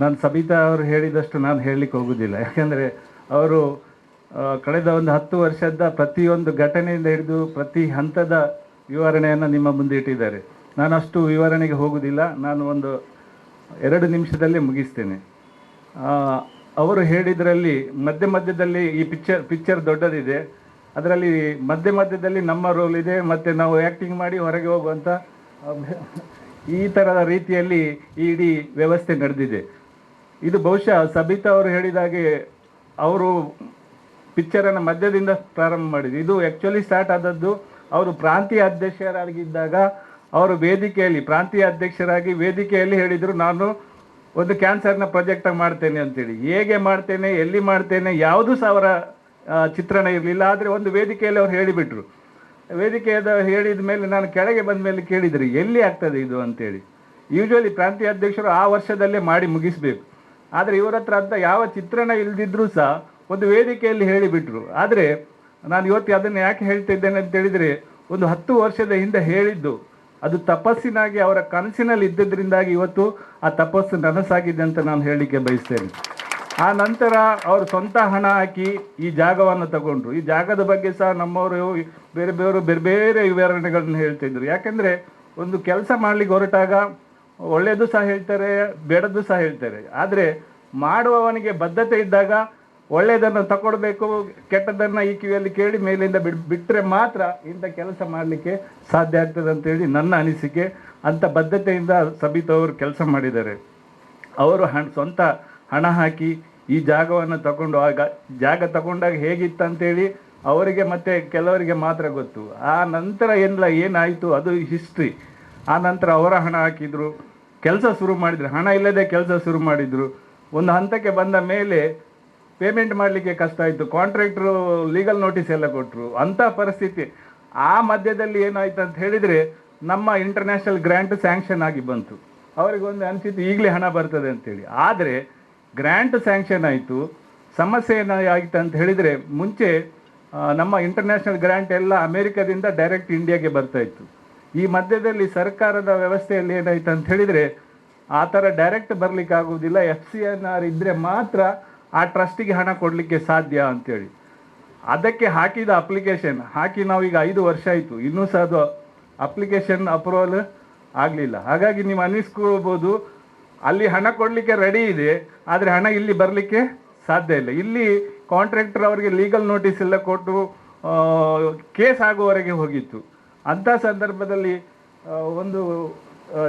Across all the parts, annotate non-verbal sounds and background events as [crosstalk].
ನಾನು ಸಬಿತಾ ಅವರು ಹೇಳಿದಷ್ಟು ನಾನು ಹೇಳಲಿಕ್ಕೆ ಹೋಗೋದಿಲ್ಲ. ಯಾಕೆಂದರೆ ಅವರು ಕಳೆದ ಒಂದು ಹತ್ತು ವರ್ಷದ ಪ್ರತಿಯೊಂದು ಘಟನೆಯಿಂದ ಹಿಡಿದು ಪ್ರತಿ ಹಂತದ ವಿವರಣೆಯನ್ನು ನಿಮ್ಮ ಮುಂದೆ ಇಟ್ಟಿದ್ದಾರೆ. ನಾನು ಅಷ್ಟು ವಿವರಣೆಗೆ ಹೋಗುವುದಿಲ್ಲ ನಾನು ಒಂದು ಎರಡು ನಿಮಿಷದಲ್ಲಿ ಮುಗಿಸ್ತೇನೆ. ಅವರು ಹೇಳಿದ್ರಲ್ಲಿ ಮಧ್ಯ ಮಧ್ಯದಲ್ಲಿ ಈ ಪಿಕ್ಚರ್ ಪಿಕ್ಚರ್ ದೊಡ್ಡದಿದೆ. ಅದರಲ್ಲಿ ಮಧ್ಯ ಮಧ್ಯದಲ್ಲಿ ನಮ್ಮ ರೋಲ್ ಇದೆ, ಮತ್ತು ನಾವು ಆ್ಯಕ್ಟಿಂಗ್ ಮಾಡಿ ಹೊರಗೆ ಹೋಗುವಂಥ ಈ ಥರದ ರೀತಿಯಲ್ಲಿ ಈ ಇಡೀ ವ್ಯವಸ್ಥೆ ನಡೆದಿದೆ. ಇದು ಬಹುಶಃ ಸಬಿತಾ ಅವರು ಹೇಳಿದಾಗೆ ಅವರು ಪಿಕ್ಚರನ್ನು ಮಧ್ಯದಿಂದ ಪ್ರಾರಂಭ ಮಾಡಿದ್ರು. ಇದು ಆ್ಯಕ್ಚುಲಿ ಸ್ಟಾರ್ಟ್ ಆದದ್ದು ಅವರು ಪ್ರಾಂತೀಯ ಅಧ್ಯಕ್ಷರಾಗಿದ್ದಾಗ ಅವರು ವೇದಿಕೆಯಲ್ಲಿ, ಪ್ರಾಂತೀಯ ಅಧ್ಯಕ್ಷರಾಗಿ ವೇದಿಕೆಯಲ್ಲಿ ಹೇಳಿದರು, ನಾನು ಒಂದು ಕ್ಯಾನ್ಸರ್ನ ಪ್ರಾಜೆಕ್ಟ್ ಮಾಡ್ತೇನೆ ಅಂತೇಳಿ. ಹೇಗೆ ಮಾಡ್ತೇನೆ, ಎಲ್ಲಿ ಮಾಡ್ತೇನೆ, ಯಾವುದೂ ಸಹ ಅವರ ಚಿತ್ರಣ ಇರಲಿಲ್ಲ. ಆದರೆ ಒಂದು ವೇದಿಕೆಯಲ್ಲಿ ಅವ್ರು ಹೇಳಿಬಿಟ್ರು. ವೇದಿಕೆಯದ ಹೇಳಿದ ಮೇಲೆ ನಾನು ಕೆಳಗೆ ಬಂದ ಮೇಲೆ ಕೇಳಿದ್ರಿ, ಎಲ್ಲಿ ಆಗ್ತದೆ ಇದು ಅಂತೇಳಿ. ಯೂಶ್ವಲಿ ಪ್ರಾಂತೀಯ ಅಧ್ಯಕ್ಷರು ಆ ವರ್ಷದಲ್ಲೇ ಮಾಡಿ ಮುಗಿಸ್ಬೇಕು. ಆದರೆ ಇವರ ಹತ್ರ ಅಂತ ಯಾವ ಚಿತ್ರಣ ಇಲ್ದಿದ್ರೂ ಸಹ ಒಂದು ವೇದಿಕೆಯಲ್ಲಿ ಹೇಳಿಬಿಟ್ರು. ಆದರೆ ನಾನು ಇವತ್ತು ಅದನ್ನು ಯಾಕೆ ಹೇಳ್ತಿದ್ದೇನೆ ಅಂತ ಹೇಳಿದರೆ, ಒಂದು ಹತ್ತು ವರ್ಷದ ಹಿಂದೆ ಹೇಳಿದ್ದು, ಅದು ತಪಸ್ಸಿನಾಗಿ ಅವರ ಕನಸಿನಲ್ಲಿ ಇದ್ದದ್ರಿಂದಾಗಿ ಇವತ್ತು ಆ ತಪಸ್ಸು ನನಸಾಗಿದೆ ಅಂತ ನಾನು ಹೇಳಲಿಕ್ಕೆ ಬಯಸ್ತೇನೆ. ಆ ನಂತರ ಅವರು ಸ್ವಂತ ಹಣ ಹಾಕಿ ಈ ಜಾಗವನ್ನು ತಗೊಂಡ್ರು. ಈ ಜಾಗದ ಬಗ್ಗೆ ಸಹ ನಮ್ಮವರು ಬೇರೆ ಬೇರೆ ಬೇರೆ ಬೇರೆ ವಿವರಣೆಗಳನ್ನು ಹೇಳ್ತಿದ್ರು. ಯಾಕೆಂದರೆ ಒಂದು ಕೆಲಸ ಮಾಡಲಿಕ್ಕೆ ಹೊರಟಾಗ ಒಳ್ಳೆಯದು ಸಹ ಹೇಳ್ತಾರೆ, ಬೇಡದ್ದು ಸಹ ಹೇಳ್ತಾರೆ. ಆದರೆ ಮಾಡುವವನಿಗೆ ಬದ್ಧತೆ ಇದ್ದಾಗ ಒಳ್ಳೆಯದನ್ನು ತಗೊಳ್ಬೇಕು ಕೆಟ್ಟದನ್ನು ಈ ಕಿವಿಯಲ್ಲಿ ಕೇಳಿ ಮೇಲಿಂದ ಬಿಡ್ ಬಿಟ್ಟರೆ ಮಾತ್ರ ಇಂಥ ಕೆಲಸ ಮಾಡಲಿಕ್ಕೆ ಸಾಧ್ಯ ಆಗ್ತದೆ ಅಂತೇಳಿ ನನ್ನ ಅನಿಸಿಕೆ. ಅಂಥ ಬದ್ಧತೆಯಿಂದ ಸಬಿತಾ ಅವರು ಕೆಲಸ ಮಾಡಿದ್ದಾರೆ. ಅವರು ಹಣ, ಸ್ವಂತ ಹಣ ಹಾಕಿ ಈ ಜಾಗವನ್ನು ತಗೊಂಡು, ಆಗ ಜಾಗ ತಗೊಂಡಾಗ ಹೇಗಿತ್ತು ಅಂತೇಳಿ ಅವರಿಗೆ ಮತ್ತೆ ಕೆಲವರಿಗೆ ಮಾತ್ರ ಗೊತ್ತು. ಆ ನಂತರ ಏನಿಲ್ಲ ಏನಾಯಿತು, ಅದು ಹಿಸ್ಟ್ರಿ ಆ ನಂತರ ಅವರ ಹಣ ಹಾಕಿದ್ರು. ಕೆಲಸ ಶುರು ಮಾಡಿದರೆ. ಹಣ ಇಲ್ಲದೆ ಕೆಲಸ ಶುರು ಮಾಡಿದರು. ಒಂದು ಹಂತಕ್ಕೆ ಬಂದ ಮೇಲೆ ಪೇಮೆಂಟ್ ಮಾಡಲಿಕ್ಕೆ ಕಷ್ಟ ಆಯಿತು. ಕಾಂಟ್ರಾಕ್ಟ್ರು ಲೀಗಲ್ ನೋಟಿಸ್ ಎಲ್ಲ ಕೊಟ್ಟರು ಅಂಥ ಪರಿಸ್ಥಿತಿ. ಆ ಮಧ್ಯದಲ್ಲಿ ಏನಾಯ್ತು ಅಂತ ಹೇಳಿದರೆ ನಮ್ಮ ಇಂಟರ್ನ್ಯಾಷನಲ್ ಗ್ರ್ಯಾಂಟ್ ಸ್ಯಾಂಕ್ಷನ್ ಆಗಿ ಬಂತು. ಅವರಿಗೆ ಅನಿಸಿತು, ಈಗಲೇ ಹಣ ಬರ್ತದೆ ಅಂತೇಳಿ. ಆದರೆ ಗ್ರ್ಯಾಂಟ್ ಸ್ಯಾಂಕ್ಷನ್ ಆಯಿತು. ಸಮಸ್ಯೆ ಏನಾಯಿತು ಅಂತ ಹೇಳಿದರೆ ಮುಂಚೆ ನಮ್ಮ ಇಂಟರ್ನ್ಯಾಷನಲ್ ಗ್ರ್ಯಾಂಟ್ ಎಲ್ಲ ಅಮೇರಿಕಾದಿಂದ ಡೈರೆಕ್ಟ್ ಇಂಡಿಯಾಗೆ ಬರ್ತಾ ಇತ್ತು. ಈ ಮಧ್ಯದಲ್ಲಿ ಸರ್ಕಾರದ ವ್ಯವಸ್ಥೆಯಲ್ಲಿ ಏನಾಯ್ತು ಅಂತ ಹೇಳಿದರೆ, ಆ ಥರ ಡೈರೆಕ್ಟ್ ಬರಲಿಕ್ಕೆ ಆಗುವುದಿಲ್ಲ. ಎಫ್ ಸಿ ಎನ್ ಆರ್ ಇದ್ದರೆ ಮಾತ್ರ ಆ ಟ್ರಸ್ಟಿಗೆ ಹಣ ಕೊಡಲಿಕ್ಕೆ ಸಾಧ್ಯ ಅಂತೇಳಿ. ಅದಕ್ಕೆ ಹಾಕಿದ ಅಪ್ಲಿಕೇಶನ್ ಹಾಕಿ ನಾವೀಗ ಐದು ವರ್ಷ ಆಯಿತು. ಇನ್ನೂ ಸಹ ಅದು ಅಪ್ಲಿಕೇಶನ್ ಅಪ್ರೂವಲ್ ಆಗಲಿಲ್ಲ. ಹಾಗಾಗಿ ನೀವು ಅನ್ನಿಸ್ಕೊಳ್ಬೋದು, ಅಲ್ಲಿ ಹಣ ಕೊಡಲಿಕ್ಕೆ ರೆಡಿ ಇದೆ, ಆದರೆ ಹಣ ಇಲ್ಲಿ ಬರಲಿಕ್ಕೆ ಸಾಧ್ಯ ಇಲ್ಲ. ಇಲ್ಲಿ ಕಾಂಟ್ರಾಕ್ಟರ್ ಅವರಿಗೆ ಲೀಗಲ್ ನೋಟಿಸ್ ಎಲ್ಲ ಕೊಟ್ಟು ಕೇಸ್ ಆಗುವವರೆಗೆ ಹೋಗಿತ್ತು. ಅಂಥ ಸಂದರ್ಭದಲ್ಲಿ ಒಂದು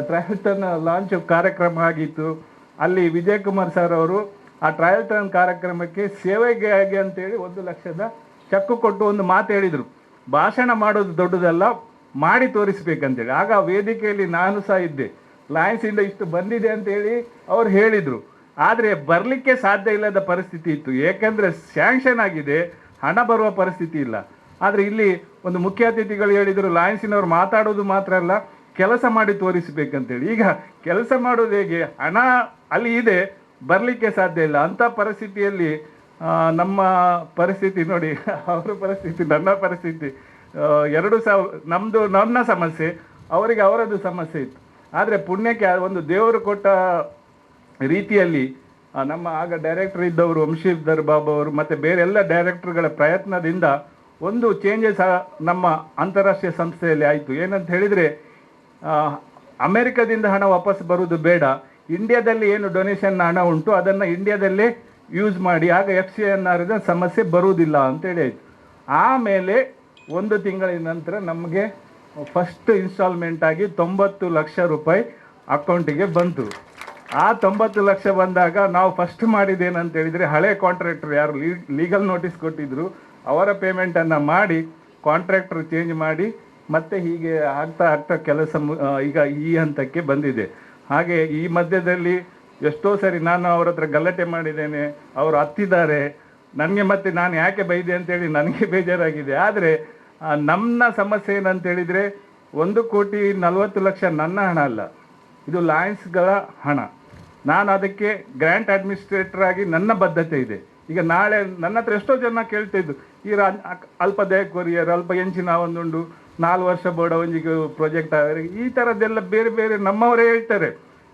ಟ್ರಯಲ್ ಟರ್ನ್ ಲಾಂಚ್ ಕಾರ್ಯಕ್ರಮ ಆಗಿತ್ತು. ಅಲ್ಲಿ ವಿಜಯ್ ಕುಮಾರ್ ಸರ್ ಅವರು ಆ ಟ್ರಯಲ್ ಟರ್ನ್ ಕಾರ್ಯಕ್ರಮಕ್ಕೆ ಸೇವೆಗೆ ಅಂತೇಳಿ ಒಂದು ಲಕ್ಷದ ಚೆಕ್ಕು ಕೊಟ್ಟು ಒಂದು ಮಾತು ಹೇಳಿದರು. ಭಾಷಣ ಮಾಡೋದು ದೊಡ್ಡದಲ್ಲ, ಮಾಡಿ ತೋರಿಸ್ಬೇಕಂತೇಳಿ. ಆಗ ವೇದಿಕೆಯಲ್ಲಿ ನಾನು ಸಹ ಇದ್ದೆ. ಲಯನ್ಸಿಂದ ಇಷ್ಟು ಬಂದಿದೆ ಅಂತೇಳಿ ಅವ್ರು ಹೇಳಿದರು. ಆದರೆ ಬರಲಿಕ್ಕೆ ಸಾಧ್ಯ ಇಲ್ಲದ ಪರಿಸ್ಥಿತಿ ಇತ್ತು. ಏಕೆಂದರೆ ಸ್ಯಾಂಕ್ಷನ್ ಆಗಿದೆ, ಹಣ ಬರುವ ಪರಿಸ್ಥಿತಿ ಇಲ್ಲ. ಆದರೆ ಇಲ್ಲಿ ಒಂದು ಮುಖ್ಯ ಅತಿಥಿಗಳು ಹೇಳಿದರು, ಲಾಯನ್ಸಿನವರು ಮಾತಾಡೋದು ಮಾತ್ರ ಅಲ್ಲ, ಕೆಲಸ ಮಾಡಿ ತೋರಿಸಬೇಕಂತೇಳಿ. ಈಗ ಕೆಲಸ ಮಾಡೋದು ಹೇಗೆ? ಹಣ ಅಲ್ಲಿ ಇದೆ, ಬರಲಿಕ್ಕೆ ಸಾಧ್ಯ ಇಲ್ಲ. ಅಂಥ ಪರಿಸ್ಥಿತಿಯಲ್ಲಿ ನಮ್ಮ ಪರಿಸ್ಥಿತಿ ನೋಡಿ, ಅವರ ಪರಿಸ್ಥಿತಿ, ನನ್ನ ಪರಿಸ್ಥಿತಿ ಎರಡು ಸಾವ ನಮ್ಮದು ನನ್ನ ಸಮಸ್ಯೆ, ಅವರಿಗೆ ಅವರದ್ದು ಸಮಸ್ಯೆ ಇತ್ತು. ಆದರೆ ಪುಣ್ಯಕ್ಕೆ ಒಂದು ದೇವರು ಕೊಟ್ಟ ರೀತಿಯಲ್ಲಿ ನಮ್ಮ ಆಗ ಡೈರೆಕ್ಟರ್ ಇದ್ದವರು ವಂಶೀಧರ್ ಬಾಬು ಅವರು, ಮತ್ತು ಬೇರೆಲ್ಲ ಡೈರೆಕ್ಟರ್ಗಳ ಪ್ರಯತ್ನದಿಂದ ಒಂದು ಚೇಂಜಸ್ ನಮ್ಮ ಅಂತಾರಾಷ್ಟ್ರೀಯ ಸಂಸ್ಥೆಯಲ್ಲಿ ಆಯಿತು. ಏನಂತ ಹೇಳಿದರೆ ಅಮೆರಿಕದಿಂದ ಹಣ ವಾಪಸ್ ಬರುವುದು ಬೇಡ. ಇಂಡಿಯಾದಲ್ಲಿ ಏನು ಡೊನೇಷನ್ ಹಣ ಉಂಟು, ಅದನ್ನು ಇಂಡಿಯಾದಲ್ಲೇ ಯೂಸ್ ಮಾಡಿ, ಆಗ ಎಫ್ ಸಿ ಎನ್ ಆರ್ ಸಮಸ್ಯೆ ಬರುವುದಿಲ್ಲ ಅಂತೇಳಿ ಆಯಿತು. ಆಮೇಲೆ ಒಂದು ತಿಂಗಳಿನ ನಂತರ ನಮಗೆ ಫಸ್ಟ್ ಇನ್ಸ್ಟಾಲ್ಮೆಂಟ್ ಆಗಿ ತೊಂಬತ್ತು ಲಕ್ಷ ರೂಪಾಯಿ ಅಕೌಂಟಿಗೆ ಬಂತು. ಆ ತೊಂಬತ್ತು ಲಕ್ಷ ಬಂದಾಗ ನಾವು ಫಸ್ಟ್ ಮಾಡಿದ್ದೇನಂತ ಹೇಳಿದರೆ, ಹಳೆ ಕಾಂಟ್ರಾಕ್ಟರ್ ಯಾರು ಲೀಗಲ್ ನೋಟಿಸ್ ಕೊಟ್ಟಿದ್ರು. ಅವರ ಪೇಮೆಂಟನ್ನು ಮಾಡಿ ಕಾಂಟ್ರಾಕ್ಟರ್ ಚೇಂಜ್ ಮಾಡಿ, ಮತ್ತೆ ಹೀಗೆ ಆಗ್ತಾ ಆಗ್ತಾ ಕೆಲಸ ಈಗ ಈ ಹಂತಕ್ಕೆ ಬಂದಿದೆ. ಹಾಗೆ ಈ ಮಧ್ಯದಲ್ಲಿ ಎಷ್ಟೋ ಸರಿ ನಾನು ಅವ್ರ ಹತ್ರ ಗಲಾಟೆ ಮಾಡಿದ್ದೇನೆ, ಅವರು ಹತ್ತಿದ್ದಾರೆ. ನನಗೆ ಮತ್ತೆ ನಾನು ಯಾಕೆ ಬೈದೆ ಅಂತೇಳಿ ನನಗೆ [laughs] ಬೇಜಾರಾಗಿದೆ. ಆದರೆ ನಮ್ಮ ಸಮಸ್ಯೆ ಏನಂತೇಳಿದರೆ, ಒಂದು ಕೋಟಿ ನಲವತ್ತು ಲಕ್ಷ ನನ್ನ ಹಣ ಅಲ್ಲ, ಇದು ಲಾಯನ್ಸ್ಗಳ ಹಣ. ನಾನು ಅದಕ್ಕೆ ಗ್ರ್ಯಾಂಟ್ ಅಡ್ಮಿನಿಸ್ಟ್ರೇಟರ್ ಆಗಿ ನನ್ನ ಬದ್ಧತೆ ಇದೆ. ಈಗ ನಾಳೆ ನನ್ನ ಹತ್ರ ಎಷ್ಟೋ ಜನ ಕೇಳ್ತಿದ್ದು ಈ ರಾ ಅಲ್ಪ ದೇಹ ಕೊರಿಯರ್ ಅಲ್ಪ ಎಂಚಿನ ಒಂದುಂಡು ನಾಲ್ಕು ವರ್ಷ ಬೋಡ ಪ್ರಾಜೆಕ್ಟ್ ಆದರೆ, ಈ ಥರದ್ದೆಲ್ಲ ಬೇರೆ ಬೇರೆ ನಮ್ಮವರೇ ಹೇಳ್ತಾರೆ.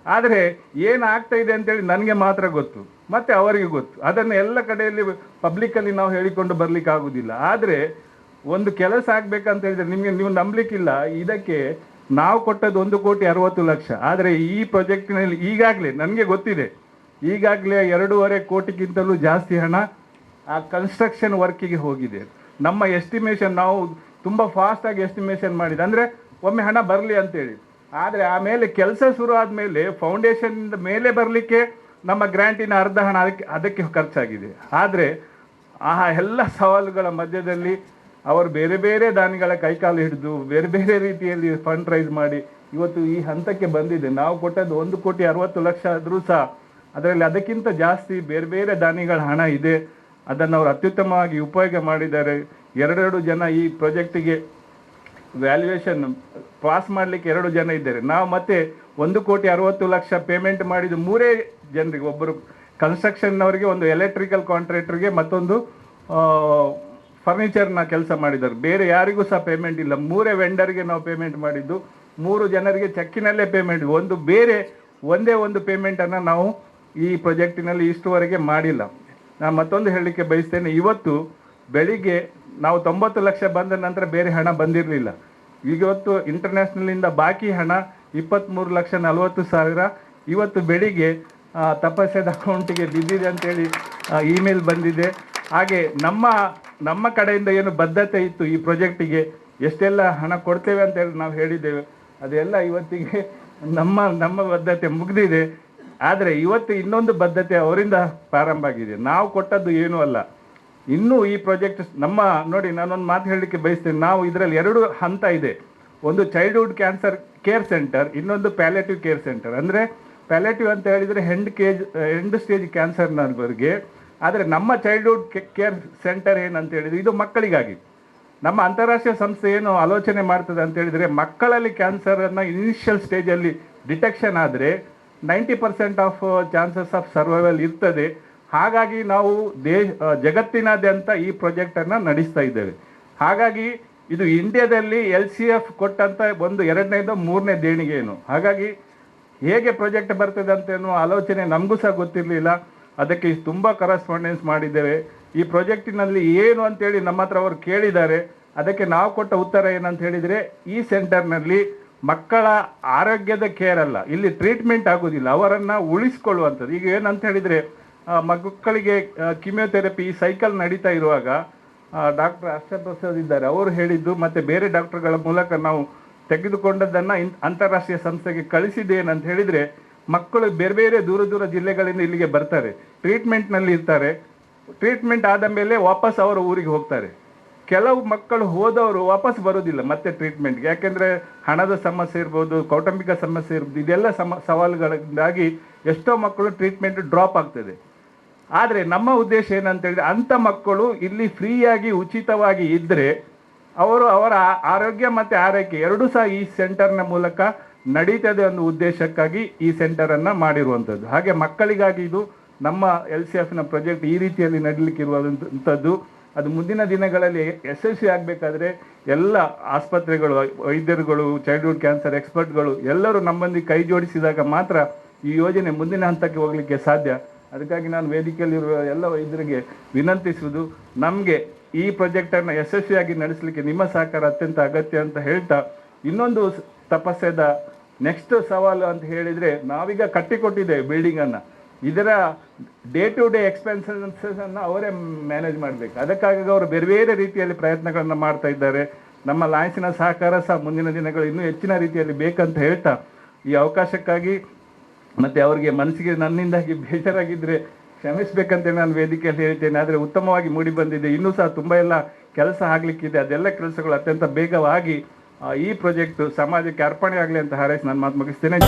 ಆದರೆ ಏನಾಗ್ತಾ ಇದೆ ಅಂತೇಳಿ ನನಗೆ ಮಾತ್ರ ಗೊತ್ತು, ಮತ್ತೆ ಅವರಿಗೆ ಗೊತ್ತು. ಅದನ್ನು ಎಲ್ಲ ಕಡೆಯಲ್ಲಿ ಪಬ್ಲಿಕ್ಕಲ್ಲಿ ನಾವು ಹೇಳಿಕೊಂಡು ಬರಲಿಕ್ಕೆ ಆಗುದಿಲ್ಲ. ಆದರೆ ಒಂದು ಕೆಲಸ ಆಗ್ಬೇಕಂತ ಹೇಳಿದ್ರೆ ನಿಮಗೆ ನೀವು ನಂಬಲಿಕ್ಕಿಲ್ಲ. ಇದಕ್ಕೆ ನಾವು ಕೊಟ್ಟದ್ದು ಒಂದು ಕೋಟಿ ಅರವತ್ತು ಲಕ್ಷ. ಆದರೆ ಈ ಪ್ರಾಜೆಕ್ಟಿನಲ್ಲಿ ಈಗಾಗಲೇ ನನಗೆ ಗೊತ್ತಿದೆ. ಈಗಾಗಲೇ ಎರಡೂವರೆ ಕೋಟಿಗಿಂತಲೂ ಜಾಸ್ತಿ ಹಣ ಆ ಕನ್ಸ್ಟ್ರಕ್ಷನ್ ವರ್ಕಿಗೆ ಹೋಗಿದೆ. ನಮ್ಮ ಎಸ್ಟಿಮೇಷನ್ ನಾವು ತುಂಬ ಫಾಸ್ಟಾಗಿ ಎಸ್ಟಿಮೇಷನ್ ಮಾಡಿದೆ. ಅಂದರೆ ಒಮ್ಮೆ ಹಣ ಬರಲಿ ಅಂತೇಳಿ. ಆದರೆ ಆಮೇಲೆ ಕೆಲಸ ಶುರು ಆದಮೇಲೆ ಫೌಂಡೇಶನ್ ಮೇಲೆ ಬರಲಿಕ್ಕೆ ನಮ್ಮ ಗ್ರ್ಯಾಂಟಿನ ಅರ್ಧ ಹಣ ಅದಕ್ಕೆ ಅದಕ್ಕೆ ಖರ್ಚಾಗಿದೆ. ಆದರೆ ಆ ಎಲ್ಲ ಸವಾಲುಗಳ ಮಧ್ಯದಲ್ಲಿ ಅವರು ಬೇರೆ ಬೇರೆ ದಾನಿಗಳ ಕೈಕಾಲು ಹಿಡಿದು ಬೇರೆ ಬೇರೆ ರೀತಿಯಲ್ಲಿ ಫಂಡ್ ರೈಸ್ ಮಾಡಿ ಇವತ್ತು ಈ ಹಂತಕ್ಕೆ ಬಂದಿದೆ. ನಾವು ಕೊಟ್ಟದ್ದು ಒಂದು ಕೋಟಿ ಅರವತ್ತು ಲಕ್ಷ ಆದರೂ ಸಹ ಅದರಲ್ಲಿ ಅದಕ್ಕಿಂತ ಜಾಸ್ತಿ ಬೇರೆ ಬೇರೆ ದಾನಿಗಳ ಹಣ ಇದೆ. ಅದನ್ನು ಅವರು ಅತ್ಯುತ್ತಮವಾಗಿ ಉಪಯೋಗ ಮಾಡಿದ್ದಾರೆ. ಎರಡೆರಡು ಜನ ಈ ಪ್ರಾಜೆಕ್ಟಿಗೆ ವ್ಯಾಲ್ಯೂಯೇಷನ್ ಪಾಸ್ ಮಾಡಲಿಕ್ಕೆ ಎರಡು ಜನ ಇದ್ದಾರೆ. ನಾವು ಮತ್ತೆ ಒಂದು ಕೋಟಿ ಅರವತ್ತು ಲಕ್ಷ ಪೇಮೆಂಟ್ ಮಾಡಿದ್ದು ಮೂರೇ ಜನರಿಗೆ, ಒಬ್ಬರು ಕನ್ಸ್ಟ್ರಕ್ಷನ್ನವರಿಗೆ ಒಂದು ಎಲೆಕ್ಟ್ರಿಕಲ್ ಕಾಂಟ್ರಾಕ್ಟರ್ಗೆ ಮತ್ತೊಂದು ಫರ್ನಿಚರ್ನ ಕೆಲಸ ಮಾಡಿದ್ದಾರೆ. ಬೇರೆ ಯಾರಿಗೂ ಸಹ ಪೇಮೆಂಟ್ ಇಲ್ಲ. ಮೂರೇ ವೆಂಡರ್ಗೆ ನಾವು ಪೇಮೆಂಟ್ ಮಾಡಿದ್ದು. ಮೂರು ಜನರಿಗೆ ಚೆಕ್ಕಿನಲ್ಲೇ ಪೇಮೆಂಟ್ ಒಂದು ಬೇರೆ, ಒಂದೇ ಒಂದು ಪೇಮೆಂಟನ್ನು ನಾವು ಈ ಪ್ರಾಜೆಕ್ಟಿನಲ್ಲಿ ಇಷ್ಟುವರೆಗೆ ಮಾಡಿಲ್ಲ. ನಾನು ಮತ್ತೊಂದು ಹೇಳಲಿಕ್ಕೆ ಬಯಸ್ತೇನೆ, ಇವತ್ತು ಬೆಳಿಗ್ಗೆ ನಾವು ತೊಂಬತ್ತು ಲಕ್ಷ ಬಂದ ನಂತರ ಬೇರೆ ಹಣ ಬಂದಿರಲಿಲ್ಲ. ಇವತ್ತು ಇಂಟರ್ನ್ಯಾಷನಲಿಂದ ಬಾಕಿ ಹಣ ಇಪ್ಪತ್ತ್ಮೂರು ಲಕ್ಷ ನಲವತ್ತು ಸಾವಿರ. ಇವತ್ತು ಬೆಳಿಗ್ಗೆ ತಪಸ್ಸದ ಅಕೌಂಟಿಗೆ ಬಿದ್ದಿದೆ ಅಂತೇಳಿ ಇಮೇಲ್ ಬಂದಿದೆ. ಹಾಗೆ ನಮ್ಮ ನಮ್ಮ ಕಡೆಯಿಂದ ಏನು ಬದ್ಧತೆ ಇತ್ತು ಈ ಪ್ರಾಜೆಕ್ಟಿಗೆ, ಎಷ್ಟೆಲ್ಲ ಹಣ ಕೊಡ್ತೇವೆ ಅಂತೇಳಿ ನಾವು ಹೇಳಿದ್ದೇವೆ. ಅದೆಲ್ಲ ಇವತ್ತಿಗೆ ನಮ್ಮ ನಮ್ಮ ಬದ್ಧತೆ ಮುಗಿದಿದೆ. ಆದರೆ ಇವತ್ತು ಇನ್ನೊಂದು ಬದ್ಧತೆ ಅವರಿಂದ ಪ್ರಾರಂಭ ಆಗಿದೆ. ನಾವು ಕೊಟ್ಟದ್ದು ಏನೂ ಅಲ್ಲ. ಇನ್ನೂ ಈ ಪ್ರಾಜೆಕ್ಟ್ ನಮ್ಮ, ನೋಡಿ, ನಾನೊಂದು ಮಾತು ಹೇಳಲಿಕ್ಕೆ ಬಯಸ್ತೇನೆ. ನಾವು ಇದರಲ್ಲಿ ಎರಡು ಹಂತ ಇದೆ. ಒಂದು ಚೈಲ್ಡ್ಹುಡ್ ಕ್ಯಾನ್ಸರ್ ಕೇರ್ ಸೆಂಟರ್ ಇನ್ನೊಂದು ಪ್ಯಾಲೇಟಿವ್ ಕೇರ್ ಸೆಂಟರ್ ಅಂದರೆ ಪ್ಯಾಲೇಟಿವ್ ಅಂತ ಹೇಳಿದರೆ ಹೆಂಡ್ ಕೇಜ್ ಎಂಡ್ ಸ್ಟೇಜ್ ಕ್ಯಾನ್ಸರ್ನವರಿಗೆ ಆದರೆ ನಮ್ಮ ಚೈಲ್ಡ್ಹುಡ್ ಕೇರ್ ಸೆಂಟರ್ ಏನಂತ ಹೇಳಿದ್ರೆ ಇದು ಮಕ್ಕಳಿಗಾಗಿ. ನಮ್ಮ ಅಂತಾರಾಷ್ಟ್ರೀಯ ಸಂಸ್ಥೆ ಏನು ಆಲೋಚನೆ ಮಾಡ್ತದೆ ಅಂತ ಹೇಳಿದರೆ ಮಕ್ಕಳಲ್ಲಿ ಕ್ಯಾನ್ಸರನ್ನು ಇನಿಷಿಯಲ್ ಸ್ಟೇಜಲ್ಲಿ ಡಿಟೆಕ್ಷನ್ ಆದರೆ ninety percent of chances of survival ಇರ್ತದೆ. ಹಾಗಾಗಿ ನಾವು ದೇಶ ಜಗತ್ತಿನಾದ್ಯಂತ ಈ ಪ್ರಾಜೆಕ್ಟನ್ನು ನಡೆಸ್ತಾ ಇದ್ದೇವೆ. ಹಾಗಾಗಿ ಇದು ಇಂಡಿಯಾದಲ್ಲಿ ಎಲ್ ಸಿ ಎಫ್ ಕೊಟ್ಟಂತ ಒಂದು ಎರಡನೇದು ಮೂರನೇ ದೇಣಿಗೆ ಏನು. ಹಾಗಾಗಿ ಹೇಗೆ ಪ್ರಾಜೆಕ್ಟ್ ಬರ್ತದೆ ಅಂತ ಏನು ಆಲೋಚನೆ ನಮಗೂ ಸಹ ಗೊತ್ತಿರಲಿಲ್ಲ. ಅದಕ್ಕೆ ತುಂಬ ಕರೆಸ್ಪಾಂಡೆನ್ಸ್ ಮಾಡಿದ್ದೇವೆ. ಈ ಪ್ರಾಜೆಕ್ಟಿನಲ್ಲಿ ಏನು ಅಂತೇಳಿ ನಮ್ಮ ಹತ್ರ ಅವರು ಕೇಳಿದ್ದಾರೆ. ಅದಕ್ಕೆ ನಾವು ಕೊಟ್ಟ ಉತ್ತರ ಏನಂತ ಹೇಳಿದರೆ, ಈ ಸೆಂಟರ್ನಲ್ಲಿ ಮಕ್ಕಳ ಆರೋಗ್ಯದ ಕೇರ್ ಅಲ್ಲ. ಇಲ್ಲಿ ಟ್ರೀಟ್ಮೆಂಟ್ ಆಗೋದಿಲ್ಲ. ಅವರನ್ನು ಉಳಿಸ್ಕೊಳ್ಳುವಂಥದ್ದು. ಈಗ ಏನಂತ ಹೇಳಿದರೆ ಮಕ್ಕಳಿಗೆ ಕಿಮಿಯೋಥೆರಪಿ ಸೈಕಲ್ ನಡೀತಾ ಇರುವಾಗ ಡಾಕ್ಟರ್ ಹರ್ಷಪ್ರಸಾದ್ ಇದ್ದಾರೆ ಅವರು ಹೇಳಿದ್ದು ಮತ್ತು ಬೇರೆ ಡಾಕ್ಟರ್ಗಳ ಮೂಲಕ ನಾವು ತೆಗೆದುಕೊಂಡದ್ದನ್ನು ಅಂತಾರಾಷ್ಟ್ರೀಯ ಸಂಸ್ಥೆಗೆ ಕಳಿಸಿದ್ದೇನಂತ ಹೇಳಿದರೆ, ಮಕ್ಕಳು ಬೇರೆ ಬೇರೆ ದೂರ ದೂರ ಜಿಲ್ಲೆಗಳಿಂದ ಇಲ್ಲಿಗೆ ಬರ್ತಾರೆ. ಟ್ರೀಟ್ಮೆಂಟ್ನಲ್ಲಿ ಇರ್ತಾರೆ. ಟ್ರೀಟ್ಮೆಂಟ್ ಆದ ಮೇಲೆ ವಾಪಸ್ ಅವರ ಊರಿಗೆ ಹೋಗ್ತಾರೆ. ಕೆಲವು ಮಕ್ಕಳು ಹೋದವರು ವಾಪಸ್ ಬರೋದಿಲ್ಲ ಮತ್ತೆ ಟ್ರೀಟ್ಮೆಂಟ್ಗೆ ಯಾಕೆಂದರೆ ಹಣದ ಸಮಸ್ಯೆ ಇರ್ಬೋದು, ಕೌಟುಂಬಿಕ ಸಮಸ್ಯೆ ಇರ್ಬೋದು, ಇದೆಲ್ಲ ಸಮ, ಸವಾಲುಗಳಿಂದಾಗಿ ಎಷ್ಟೋ ಮಕ್ಕಳು ಟ್ರೀಟ್ಮೆಂಟ್ ಡ್ರಾಪ್ ಆಗ್ತದೆ. ಆದರೆ ನಮ್ಮ ಉದ್ದೇಶ ಏನಂತ ಹೇಳಿದ್ರೆ ಅಂಥ ಮಕ್ಕಳು ಇಲ್ಲಿ ಫ್ರೀಯಾಗಿ, ಉಚಿತವಾಗಿ ಇದ್ದರೆ ಅವರು ಅವರ ಆರೋಗ್ಯ ಮತ್ತು ಆರೈಕೆ ಎರಡೂ ಸಹ ಈ ಸೆಂಟರ್ನ ಮೂಲಕ ನಡೀತದೆ ಒಂದು ಉದ್ದೇಶಕ್ಕಾಗಿ ಈ ಸೆಂಟರನ್ನು ಮಾಡಿರುವಂಥದ್ದು. ಹಾಗೆ ಮಕ್ಕಳಿಗಾಗಿ ಇದು ನಮ್ಮ ಎಲ್ ಸಿ ಎಫ್ನ ಪ್ರಾಜೆಕ್ಟ್ ಈ ರೀತಿಯಲ್ಲಿ ನಡೀಲಿಕ್ಕಿರುವಂಥದ್ದು ಅದು ಮುಂದಿನ ದಿನಗಳಲ್ಲಿ ಯಶಸ್ವಿ ಆಗಬೇಕಾದ್ರೆ ಎಲ್ಲ ಆಸ್ಪತ್ರೆಗಳು, ವೈದ್ಯರುಗಳು ಚೈಲ್ಡ್ಹುಡ್ ಕ್ಯಾನ್ಸರ್ ಎಕ್ಸ್ಪರ್ಟ್ಗಳು ಎಲ್ಲರೂ ನಮ್ಮೊಂದಿಗೆ ಕೈ ಜೋಡಿಸಿದಾಗ ಮಾತ್ರ ಈ ಯೋಜನೆ ಮುಂದಿನ ಹಂತಕ್ಕೆ ಹೋಗಲಿಕ್ಕೆ ಸಾಧ್ಯ. ಅದಕ್ಕಾಗಿ ನಾನು ವೇದಿಕೆಯಲ್ಲಿರುವ ಎಲ್ಲ ವೈದ್ಯರಿಗೆ ವಿನಂತಿಸುವುದು, ನಮಗೆ ಈ ಪ್ರಾಜೆಕ್ಟನ್ನು ಯಶಸ್ವಿಯಾಗಿ ನಡೆಸಲಿಕ್ಕೆ ನಿಮ್ಮ ಸಹಕಾರ ಅತ್ಯಂತ ಅಗತ್ಯ ಅಂತ ಹೇಳ್ತಾ ಇನ್ನೊಂದು ತಪಸ್ಸೆದ ನೆಕ್ಸ್ಟ್ ಸವಾಲು ಅಂತ ಹೇಳಿದರೆ ನಾವೀಗ ಕಟ್ಟಿಕೊಟ್ಟಿದ್ದೇವೆ ಬಿಲ್ಡಿಂಗನ್ನು ಇದರ ಡೇ ಟು ಡೇ ಎಕ್ಸ್ಪೆನ್ಸನ್ನು ಅವರೇ ಮ್ಯಾನೇಜ್ ಮಾಡಬೇಕು. ಅದಕ್ಕಾಗಿ ಅವರು ಬೇರೆ ಬೇರೆ ರೀತಿಯಲ್ಲಿ ಪ್ರಯತ್ನಗಳನ್ನು ಮಾಡ್ತಾ ಇದ್ದಾರೆ. ನಮ್ಮ ಲಾಯನ್ಸಿನ ಸಹಕಾರ ಸಹ ಮುಂದಿನ ದಿನಗಳು ಇನ್ನೂ ಹೆಚ್ಚಿನ ರೀತಿಯಲ್ಲಿ ಬೇಕಂತ ಹೇಳ್ತಾ, ಈ ಅವಕಾಶಕ್ಕಾಗಿ ಮತ್ತು ಅವರಿಗೆ ಮನಸ್ಸಿಗೆ ನನ್ನಿಂದಾಗಿ ಬೇಜಾರಾಗಿದ್ದರೆ ಕ್ಷಮಿಸಬೇಕಂತ ನಾನು ವೇದಿಕೆಯಲ್ಲಿ ಹೇಳ್ತೇನೆ. ಆದರೆ ಉತ್ತಮವಾಗಿ ಮೂಡಿ ಬಂದಿದೆ. ಇನ್ನೂ ಸಹ ತುಂಬ ಎಲ್ಲ ಕೆಲಸ ಆಗಲಿಕ್ಕಿದೆ. ಅದೆಲ್ಲ ಕೆಲಸಗಳು ಅತ್ಯಂತ ಬೇಗವಾಗಿ ಈ ಪ್ರಾಜೆಕ್ಟ್ ಸಮಾಜಕ್ಕೆ ಅರ್ಪಣೆ ಆಗಲಿ ಅಂತ ಹಾರೈಸಿ ನಾನು ಮಾತು ಮುಗಿಸ್ತೇನೆ.